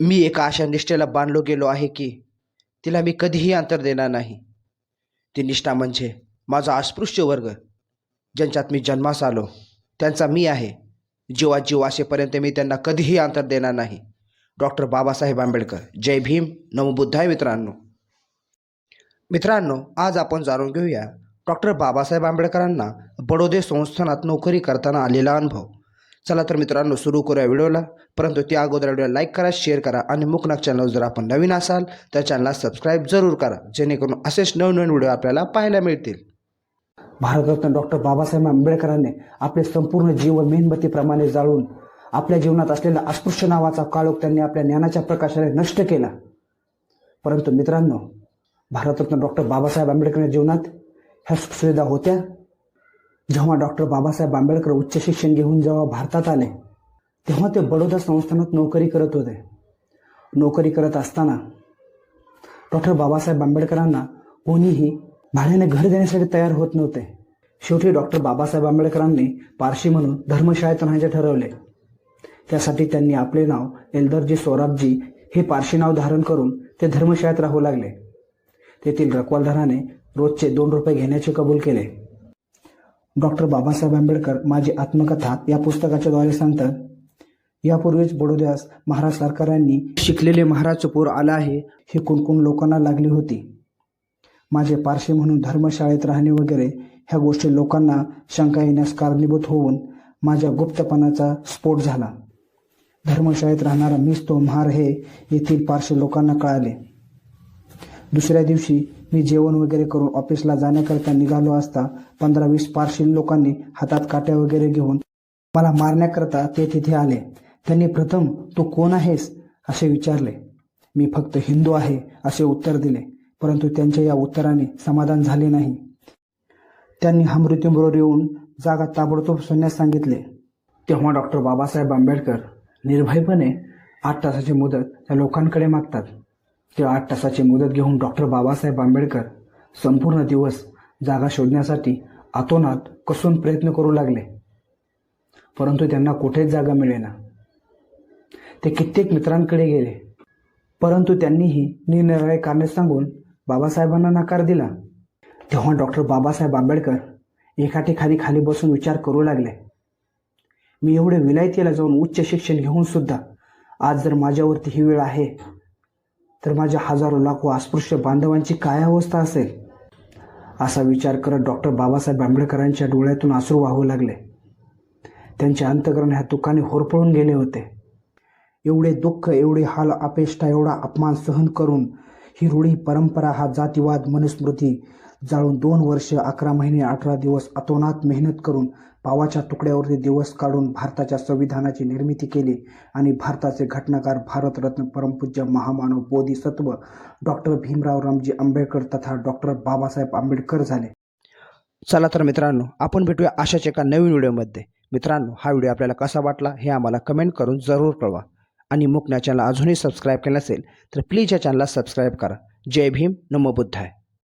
मी एका अशा निष्ठेला बांधलो गेलो आहे की तिला मी कधीही अंतर देणार नाही. ती निष्ठा म्हणजे माझा अस्पृश्य वर्ग ज्यांच्यात मी जन्मास आलो. त्यांचा मी आहे. जीवा जीव असेपर्यंत मी त्यांना कधीही अंतर देणार नाही. डॉक्टर बाबासाहेब आंबेडकर जय भीम. नमो बुद्धाय मित्रांनो. मित्रांनो आज आपण जाणून घेऊया डॉक्टर बाबासाहेब आंबेडकरांना बडोदे संस्थानात नोकरी करताना आलेला अनुभव. चला तर मित्रांनो सुरू करूया व्हिडिओला. परंतु त्या अगोदर व्हिडिओ लाईक करा शेअर करा आणि मुकनाक चॅनल जर आपण नवीन असाल तर चॅनलला सबस्क्राईब जरूर करा जेणेकरून असेच नवनवीन व्हिडिओ आपल्याला पाहायला मिळतील. भारतरत्न डॉक्टर बाबासाहेब आंबेडकरांनी आपले संपूर्ण जीव मेणबत्तीप्रमाणे जाळून आपल्या जीवनात असलेला अस्पृश्य नावाचा काळोख त्यांनी आपल्या ज्ञानाच्या प्रकाशाने नष्ट केला. परंतु मित्रांनो भारतरत्न डॉक्टर बाबासाहेब आंबेडकरांच्या जीवनात ह्या सुखसुविधा होत्या. जेव्हा डॉक्टर बाबासाहेब आंबेडकर उच्च शिक्षण घेऊन जेव्हा भारतात आले तेव्हा ते बडोदा संस्थानात नोकरी करत होते. नोकरी करत असताना डॉक्टर बाबासाहेब आंबेडकरांना कोणीही भाड्याने घर देण्यासाठी तयार होत नव्हते. शेवटी डॉक्टर बाबासाहेब आंबेडकरांनी पारशी म्हणून धर्मशाळेत राहायचे ठरवले. त्यासाठी त्यांनी आपले नाव एल्दरजी सोराबजी हे पारशी नाव धारण करून ते धर्मशाळेत राहू लागले. तेथील रखवालदाराने रोजचे दोन रुपये घेण्याचे कबूल केले. डॉक्टर बाबासाहेब आंबेडकर माझी आत्मकथा या पुस्तकाच्या द्वारे सांगतात. यापूर्वीच बडोद्यास महाराज सरकारांनी शिकलेले महाराज पूर आला आहे हे कुणकुण लोकांना लागली होती? माझे पारशी म्हणून धर्मशाळेत राहणे वगैरे ह्या गोष्टी लोकांना शंका येण्यास कारणीभूत होऊन माझ्या गुप्तपणाचा स्फोट झाला. धर्मशाळेत राहणारा मीच तो महार हे येथील पारशी लोकांना कळाले. दुसऱ्या दिवशी मी जेवण वगैरे करून ऑफिसला जाण्याकरता निघालो असता पंधरा वीस पारशील लोकांनी हातात काट्या वगैरे घेऊन मला मारण्याकरता ते तिथे आले. त्यांनी प्रथम तू कोण आहेस? असे विचारले. मी फक्त हिंदू आहे असे उत्तर दिले. परंतु त्यांच्या या उत्तराने समाधान झाले नाही. त्यांनी हा मृत्यूबरोबर येऊन जागा ताबडतोब सोडण्यास सांगितले. तेव्हा डॉक्टर बाबासाहेब आंबेडकर निर्भयपणे आठ तासाची मुदत त्या लोकांकडे मागतात. ते आठ तासाची मुदत घेऊन डॉक्टर बाबासाहेब आंबेडकर संपूर्ण दिवस जागा शोधण्यासाठी आतोनात कसून प्रयत्न करू लागले. परंतु त्यांना कुठेच जागा मिळेना. ते कित्येक मित्रांकडे गेले. परंतु त्यांनीही निरनिराळे कारणे सांगून बाबासाहेबांना नकार दिला. तेव्हा डॉक्टर बाबासाहेब आंबेडकर एकाठीखाली खाली बसून विचार करू लागले. मी एवढे विलायतीला जाऊन उच्च शिक्षण घेऊन सुद्धा आज जर माझ्यावरती ही वेळ आहे तर माझ्या हजारो लाखो अस्पृश्य बांधवांची काय अवस्था असेल? असा विचार करत डॉक्टर बाबासाहेब आंबेडकरांच्या डोळ्यातून आसरू वाहू लागले. त्यांचे अंतकरण ह्या दुःखाने होरपळून गेले होते. एवढे दुःख एवढे हाल अपेष्टा एवढा अपमान सहन करून ही रूढी परंपरा हा जातीवाद मनुस्मृती जाळून दोन वर्ष अकरा महिने अठरा दिवस अतोनात मेहनत करून पावाच्या तुकड्यावरती दिवस काढून भारताच्या संविधानाची निर्मिती केली आणि भारताचे घटनाकार भारतरत्न परमपूज्य महामानव बोधिसत्व डॉक्टर भीमराव रामजी आंबेडकर तथा डॉक्टर बाबासाहेब आंबेडकर झाले. चला तर मित्रांनो आपण भेटूया अशाच एका नवीन व्हिडिओमध्ये. मित्रांनो हा व्हिडिओ आपल्याला कसा वाटला हे आम्हाला कमेंट करून जरूर कळवा. आणि मुकण्या चॅनल अजूनही सबस्क्राईब केलं नसेल तर प्लीज या चॅनलला सबस्क्राईब करा. जय भीम नमो बुद्धाय.